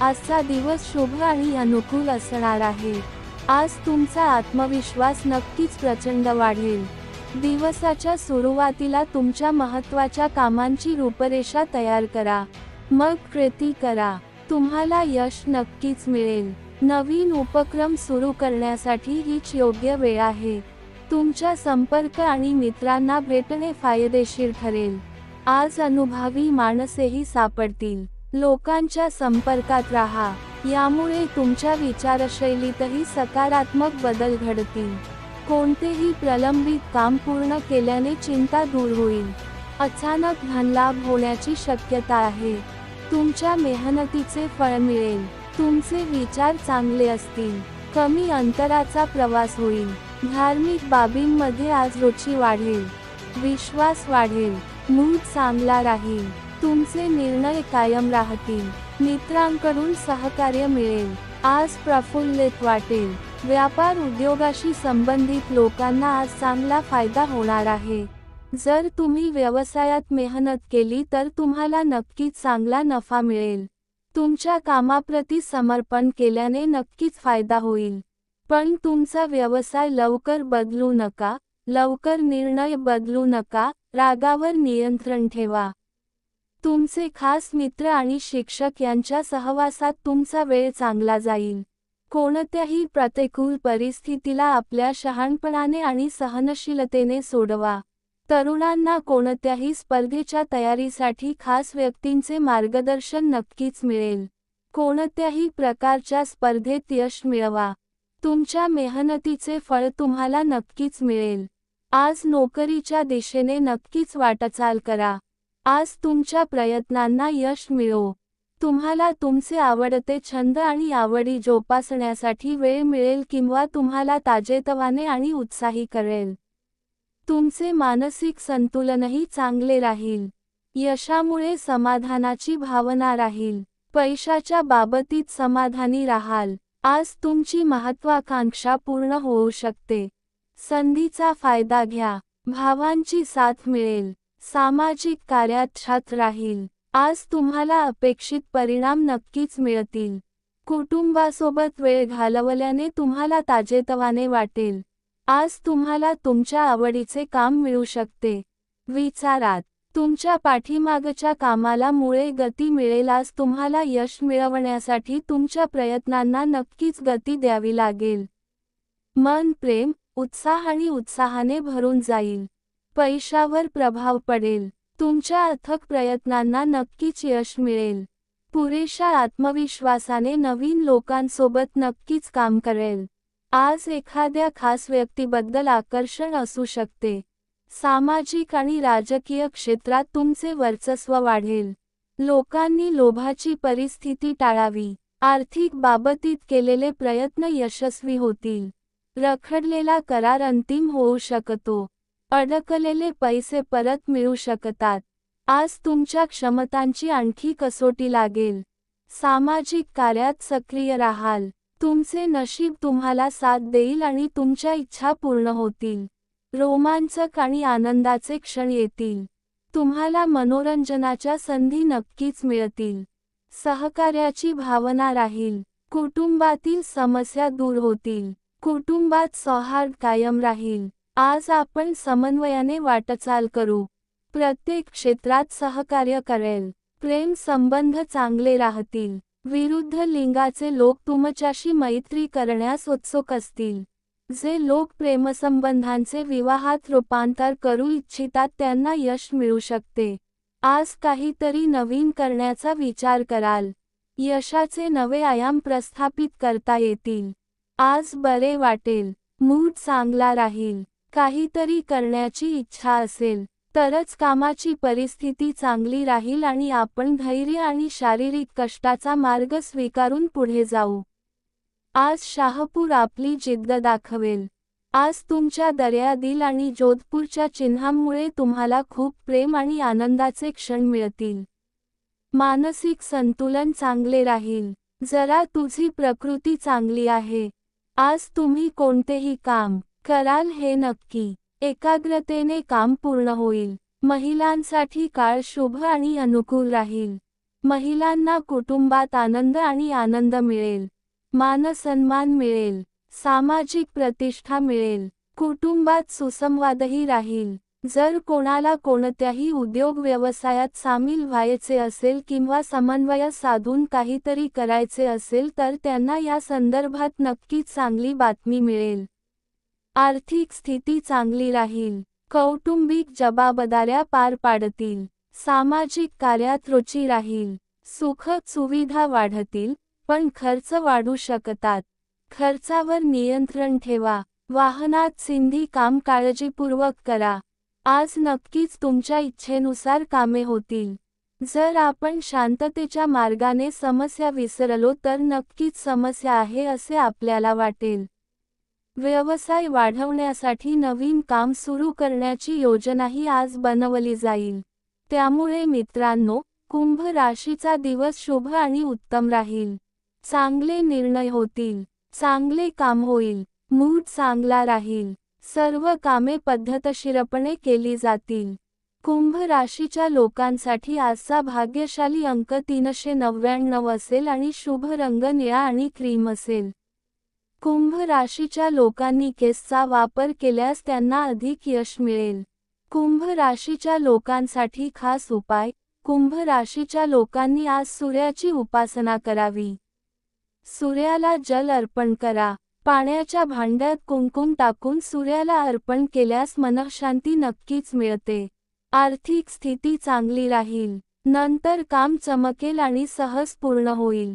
आजचा दिवस शुभ आणि अनुकूल असणार आहे. आज तुमचा आत्मविश्वास नक्कीच प्रचंड वाढेल. दिवसाच्या सुरुवातीला तुमच्या महत्त्वाच्या कामांची रूपरेषा तयार करा. मग कृती करा. तुम्हाला यश नक्कीच मिळेल. नवीन उपक्रम सुरू करण्यासाठी हीच योग्य वेळ आहे. तुमच्या संपर्क आणि मित्रांना भेटणे फायदेशीर ठरेल. आज अनुभवी माणसेही सापडतील. लोकांच्या संपर्कात राहा. यामुळे तुमच्या विचारशैलीतही सकारात्मक बदल घडतील. कोणतेही प्रलंबित काम पूर्ण केल्याने चिंता दूर होईल. अचानक धनलाभ होण्याची शक्यता आहे. तुमच्या मेहनतीचे फळ मिळेल. तुमचे विचार चांगले असतील. कमी अंतराचा प्रवास होईल. धार्मिक बाबींमध्ये आज रुची वाढेल. विश्वास वाढेल. मूड चांगला राहील. तुमचे निर्णय कायम राहतील. मित्रांकडून सहकार्य मिळेल. आज प्रफुल्लित वाटेल. व्यापार उद्योगाशी संबंधित लोकांना आज चांगला फायदा होणार आहे. जर तुम्ही व्यवसायात मेहनत केली तर तुम्हाला नक्कीच चांगला नफा मिळेल. तुमच्या कामाप्रती समर्पण केल्याने नक्कीच फायदा होईल. पण तुमचा व्यवसाय लवकर बदलू नका. लवकर निर्णय बदलू नका. रागावर नियंत्रण ठेवा. तुमचे खास मित्र आणि शिक्षक यांच्या सहवासात तुमचा वेळ चांगला जाईल. कोणत्याही प्रतिकूल परिस्थितीला आपल्या शहाणपणाने आणि सहनशीलतेने सोडवा. तरुणांना कोणत्याही स्पर्धेच्या तयारीसाठी खास व्यक्तींचे मार्गदर्शन नक्कीच मिळेल. कोणत्याही प्रकारच्या स्पर्धेत यश मिळवा. तुमच्या मेहनतीचे फळ तुम्हाला नक्कीच मिळेल. आज नोकरीच्या दिशेने नक्कीच वाटचाल करा. आज तुमच्या प्रयत्नांना यश मिळो. तुम्हाला तुमचे आवडते छंद आणि आवडी जोपासण्यासाठी वेळ मिळेल किंवा तुम्हाला ताजेतवाने आणि उत्साही करेल. तुमचे मानसिक संतुलनही चांगले राहील. यशामुळे समाधानाची भावना राहील. पैशाच्या बाबतीत समाधानी राहाल. आज तुमची महत्वाकांक्षा पूर्ण होऊ शकते. संधीचा फायदा घ्या. भावांची साथ मिळेल. सामाजिक कार्यात छात राहील. आज तुम्हाला अपेक्षित परिणाम नक्कीच मिळतील. कुटुंबासोबत वेळ घालवल्याने तुम्हाला ताजेतवाने वाटेल. आज तुम्हाला तुमच्या आवडीचे काम मिळू शकते. विचारात तुमच्या पाठीमागच्या कामाला मुळे गती मिळेल आज तुम्हाला यश मिळवण्यासाठी तुमच्या प्रयत्नांना नक्कीच गती द्यावी लागेल. मन प्रेम उत्साह आणि उत्साहाने भरून जाईल. पैशावर प्रभाव पडेल. तुमच्या अथक प्रयत्नांना नक्कीच यश मिळेल. पुरेशा आत्मविश्वासाने नवीन लोकांसोबत नक्कीच काम करेल. आज एखाद्या खास व्यक्तीबद्दल आकर्षण असू शकते. सामाजिक आणि राजकीय क्षेत्रात तुमचे वर्चस्व वाढेल. लोकांनी लोभाची परिस्थिती टाळावी. आर्थिक बाबतीत केलेले प्रयत्न यशस्वी होतील. रखडलेला करार अंतिम होऊ शकतो. अडकलेले पैसे परत मिळू शकतात. आज तुमच्या क्षमतांची आणखी कसोटी लागेल. सामाजिक कार्यात सक्रिय राहाल. तुमचे नशीब तुम्हाला साथ देईल आणि तुमच्या इच्छा पूर्ण होतील. रोमांचक आणि आनंदाचे क्षण येतील. तुम्हाला मनोरंजनाच्या संधी नक्कीच मिळतील. सहकार्याची भावना राहील. कुटुंबातील समस्या दूर होतील. कुटुंबात सौहार्द कायम राहील. आज आपण समन्वयाने वाटचाल करू. प्रत्येक क्षेत्रात सहकार्य करेल. प्रेम संबंध चांगले राहतील. विरुद्ध लिंगाचे लोक तुमच्याशी मैत्री करण्यास उत्सुक असतील. जे लोक प्रेमसंबंधांचे विवाहात रूपांतर करू इच्छितात त्यांना यश मिळू शकते. आज काहीतरी नवीन करण्याचा विचार कराल. यशाचे नवे आयाम प्रस्थापित करता येतील. आज बरे वाटेल. मूड चांगला राहील. काहीतरी करण्याची इच्छा असेल तरच कामाची परिस्थिती चांगली राहील आणि आपण धैर्य आणि शारीरिक कष्टाचा मार्ग स्वीकारून पुढे जाऊ. आज शाहपूर आपली जिद्द दाखवेल. आज तुमच्या दर्यादिल आणि जोधपूरच्या चिन्हांमुळे तुम्हाला खूप प्रेम आणि आनंदाचे क्षण मिळतील. मानसिक संतुलन चांगले राहील. जरा तुझी प्रकृती चांगली आहे. आज तुम्ही कोणतेही काम कराल हे नक्की. एकाग्रतेने काम पूर्ण होईल. महिलांसाठी काळ शुभ आणि अनुकूल राहील. महिलांना कुटुंबात आनंद आणि आनंद मिळेल. मानसन्मान मिळेल. सामाजिक प्रतिष्ठा मिळेल. कुटुंबात सुसंवादही राहील. जर कोणाला कोणत्याही उद्योग व्यवसायात सामील व्हायचे असेल किंवा समन्वय साधून काहीतरी करायचे असेल तर त्यांना या संदर्भात नक्कीच चांगली बातमी मिळेल. आर्थिक स्थिती चांगली राहील. कौटुंबिक जबाबदाऱ्या पार पाडतील. सामाजिक कार्यात रुची राहील. सुख सुविधा वाढतील पण खर्च वाढू शकतात. खर्चावर नियंत्रण ठेवा. वाहनात सिंधी काम काळजीपूर्वक करा. आज नक्कीच तुमच्या इच्छेनुसार कामे होतील. जर आपण शांततेच्या मार्गाने समस्या विसरलो तर नक्कीच समस्या आहे असे आपल्याला वाटेल. व्यवसाय वाढवण्यासाठी नवीन काम सुरू करण्याची योजनाही आज बनवली जाईल. त्यामुळे मित्रांनो कुंभ राशीचा दिवस शुभ आणि उत्तम राहील. चांगले निर्णय होतील. चांगले काम होईल. मूड चांगला राहील. सर्व कामे पद्धतशीरपणे केली जातील. कुंभ राशीच्या लोकांसाठी आजचा भाग्यशाली अंक तीनशे नव्याण्णव असेल आणि शुभ रंग निळा आणि क्रीम असेल. कुंभ राशीच्या लोकांनी केसचा वापर केल्यास त्यांना अधिक यश मिळेल. कुंभ राशीच्या लोकांसाठी खास उपाय कुंभ राशीच्या लोकांनी आज सूर्याची उपासना करावी. सूर्याला जल अर्पण करा. पाण्याच्या भांड्यात कुंकुम टाकून सूर्याला अर्पण केल्यास मनःशांती नक्कीच मिळते. आर्थिक स्थिती चांगली राहील. नंतर काम चमकेल आणि सहज पूर्ण होईल.